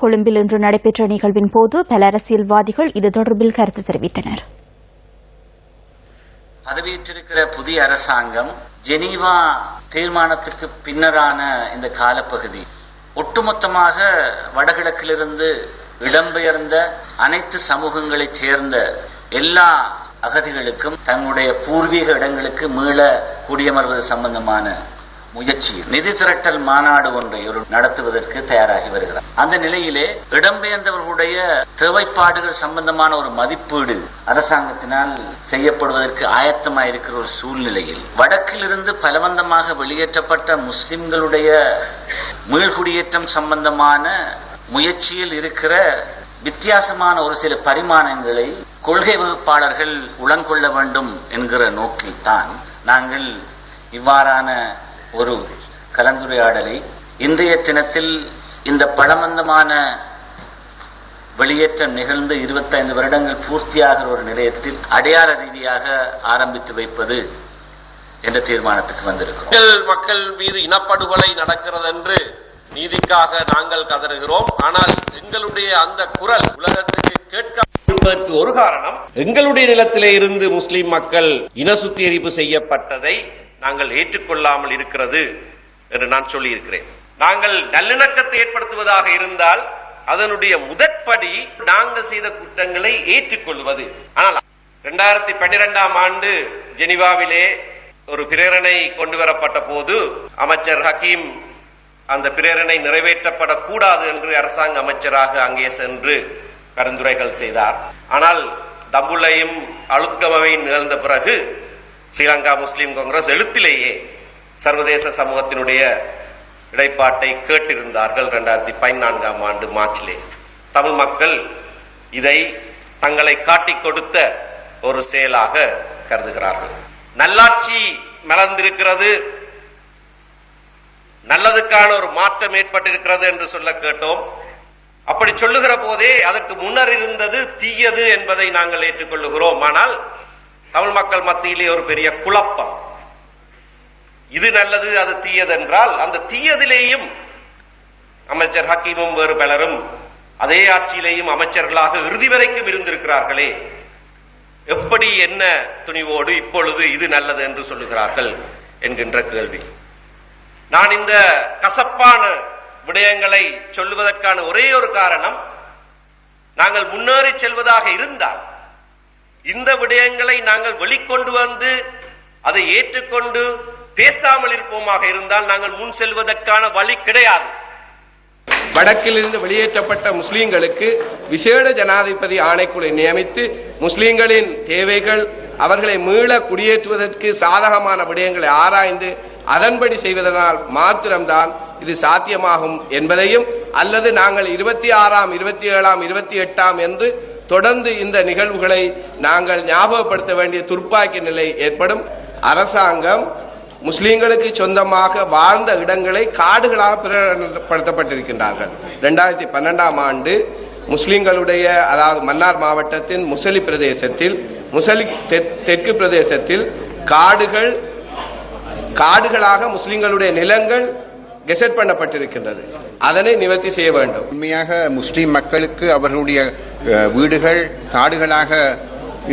கொழும்பில் இன்று நடைபெற்ற நிகழ்வின் போது பல அரசியல்வாதிகள் இது தொடர்பில் கருத்து தெரிவித்தனர். பதவியேற்றிருக்கிற புதிய அரசாங்கம் ஜெனீவா தீர்மானத்திற்கு பின்னரான இந்த காலப்பகுதி. ஒட்டுமொத்தமாக வடகிழக்கிலிருந்து இடம்பெயர்ந்த அனைத்து சமூகங்களைச் சேர்ந்த எல்லா அகதிகளுக்கும் தங்களுடைய பூர்வீக இடங்களுக்கு மீள குடியமர்வது சம்பந்தமான முயற்சி. நிதி திரட்டல் மாநாடு ஒன்றை ஒரு நடத்துவதற்கு தயாராகி வருகிறார். அந்த நிலையிலே இடம்பெயர்ந்தவர்களுடைய தேவைப்பாடுகள் சம்பந்தமான ஒரு மதிப்பீடு அரசாங்கத்தினால் செய்யப்படுவதற்கு ஆயத்தமாயிருக்கிற ஒரு சூழ்நிலையில் வடக்கிலிருந்து பலவந்தமாக வெளியேற்றப்பட்ட முஸ்லிம்களுடைய மீள்குடியேற்றம் சம்பந்தமான முயற்சியில் இருக்கிற வித்தியாசமான ஒரு சில பரிமாணங்களை கொள்கை வகுப்பாளர்கள் உளங்கொள்ள வேண்டும் என்கிற நோக்கில்தான் நாங்கள் இவ்வாறான ஒரு கலந்துரையாடலை இன்றைய தினத்தில் இந்த பழமந்தமான வெளியேற்றம் நிகழ்ந்து இருபத்தைந்து வருடங்கள் பூர்த்தியாகிற ஒரு நிலையத்தில் அடையாள ரீதியாக ஆரம்பித்து வைப்பது என்ற தீர்மானத்துக்கு வந்திருக்கிறோம். மக்கள் மீது இனப்படுகொலை நடக்கிறது என்று நீதிக்காக நாங்கள் கதறுகிறோம். ஆனால் எங்களுடைய அந்த குரல் உலகத்துக்கு கேட்க ஒரு காரணம். எங்களுடைய நிலத்திலே இருந்து முஸ்லிம் மக்கள் இன சுத்திகரிப்பு செய்யப்பட்டதை நாங்கள் ஏற்றுக்கொள்ளாமல் இருக்கிறது என்று நான் சொல்லியிருக்கிறேன். நாங்கள் நல்லிணக்கத்தை ஏற்படுத்துவதாக இருந்தால் அதனுடைய முதற்படி நாங்கள் செய்த குற்றங்களை ஏற்றுக்கொள்வது. ஆனால் இரண்டாயிரத்தி பன்னிரெண்டாம் ஆண்டு ஜெனிவாவிலே ஒரு பிரேரணை கொண்டு வரப்பட்ட போது அமைச்சர் ஹக்கீம் அந்த பிரேரணை நிறைவேற்றப்படக்கூடாது என்று அரசாங்க அமைச்சராக அங்கே சென்று பரிந்துரைகள் செய்தார். ஆனால் தம்புலையும் அழுத்கமவையும் நிகழ்ந்த பிறகு ஸ்ரீலங்கா முஸ்லீம் காங்கிரஸ் எழுத்திலேயே சர்வதேச சமூகத்தினுடைய இடைப்பாட்டை கேட்டிருந்தார்கள் இரண்டாயிரத்தி பதினான்காம் ஆண்டு மார்ச்சிலே. தமிழ் மக்கள் இதை தங்களை காட்டிக் கொடுத்த ஒரு செயலாக கருதுகிறார்கள். நல்லாட்சி மலர்ந்திருக்கிறது. நல்லதுக்கான ஒரு மாற்றம் ஏற்பட்டிருக்கிறது என்று சொல்ல கேட்டோம். அப்படி சொல்லுகிற போதே அதற்கு முன்னர் இருந்தது தீயது என்பதை நாங்கள் ஏற்றுக்கொள்ளுகிறோம். ஆனால் தமிழ் மக்கள் மத்தியிலே ஒரு பெரிய குழப்பம். இது நல்லது அது தீயது என்றால் அந்த தீயதிலேயும் அமைச்சர் ஹக்கீமும் வேறு பலரும் அதே ஆட்சியிலேயும் அமைச்சர்களாக இறுதி வரைக்கும் இருந்திருக்கிறார்களே. எப்படி என்ன துணிவோடு இப்பொழுது இது நல்லது என்று சொல்லுகிறார்கள் என்கின்ற கேள்வி. நான் இந்த கசப்பான விடயங்களை சொல்லுவதற்கான ஒரே ஒரு காரணம் நாங்கள் முன்னேறி செல்வதாக இருந்தால் இந்த விடயங்களை நாங்கள் வெளிக்கொண்டு வந்து அதை ஏற்றுக்கொண்டு பேசாமல் இருப்போமாக இருந்தால் நாங்கள் முன் செல்வதற்கான வழி கிடையாது. வடக்கிலிருந்து வெளியேற்றப்பட்ட முஸ்லீம்களுக்கு விசேட ஜனாதிபதி ஆணைக்குழு நியமித்து முஸ்லீம்களின் தேவைகள் அவர்களை மீள குடியேற்றுவதற்கு சாதகமான விடயங்களை ஆராய்ந்து அதன்படி செய்வதனால் மாத்திரம்தான் இது சாத்தியமாகும் என்பதையும் அல்லது நாங்கள் இருபத்தி ஆறாம் இருபத்தி ஏழாம் இருபத்தி எட்டாம் என்று தொடர்ந்து இந்த நிகழ்வுகளை நாங்கள் ஞாபகப்படுத்த வேண்டிய துர்ப்பாக்கிய நிலை ஏற்படும். அரசாங்கம் முஸ்லீம்களுக்கு சொந்தமாக வாழ்ந்த இடங்களை காடுகளாக பிரகடனப்படுத்தப்பட்டிருக்கின்றார்கள். இரண்டாயிரத்தி பன்னெண்டாம் ஆண்டு முஸ்லிம்களுடைய அதாவது மன்னார் மாவட்டத்தின் முசலி பிரதேசத்தில் முசலி தெற்கு பிரதேசத்தில் காடுகள் காடுகளாக முஸ்லிம்களுடைய நிலங்கள் கெசட் பண்ணப்பட்டிருக்கின்றது. அதனை நிவர்த்தி செய்ய வேண்டும். உண்மையாக முஸ்லிம் மக்களுக்கு அவர்களுடைய வீடுகள் காடுகளாக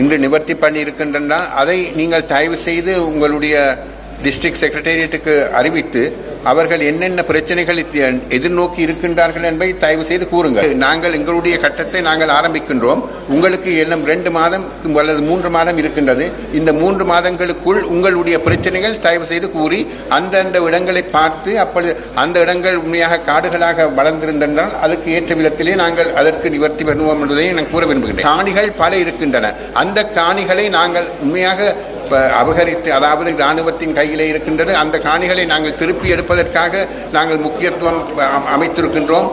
இன்று நிவர்த்தி பண்ணி இருக்கின்றன அதை நீங்கள் தயவு செய்து உங்களுடைய டிஸ்ட்ரிக்ட் செக்ரட்டேரியட்டுக்கு அறிவித்து அவர்கள் என்னென்ன பிரச்சனைகள் எதிர்நோக்கி இருக்கின்றார்கள் என்பதை தயவு செய்து கூறுங்கள். நாங்கள் எங்களுடைய கட்டத்தை நாங்கள் ஆரம்பிக்கின்றோம். உங்களுக்கு எல்லாம் ரெண்டு மாதம் அல்லது மூன்று மாதம் இருக்கின்றது. இந்த மூன்று மாதங்களுக்குள் உங்களுடைய பிரச்சனைகள் தயவு செய்து கூறி அந்தந்த இடங்களை பார்த்து அப்பொழுது அந்த இடங்கள் உண்மையாக காடுகளாக வளர்ந்திருந்தால் அதுக்கு ஏற்ற விதத்திலே நாங்கள் அதற்கு நிவர்த்தி பண்ணுவோம் என்பதை நான் கூற விரும்புகிறேன் காணிகள் பல இருக்கின்றன. அந்த காணிகளை நாங்கள் உண்மையாக அபகரித்து அதாவது ராணுவத்தின் கையிலே இருக்கின்றது அந்த காணிகளை நாங்கள் திருப்பி எடுப்பதற்காக நாங்கள் முக்கியத்துவம் அமைத்திருக்கின்றோம்.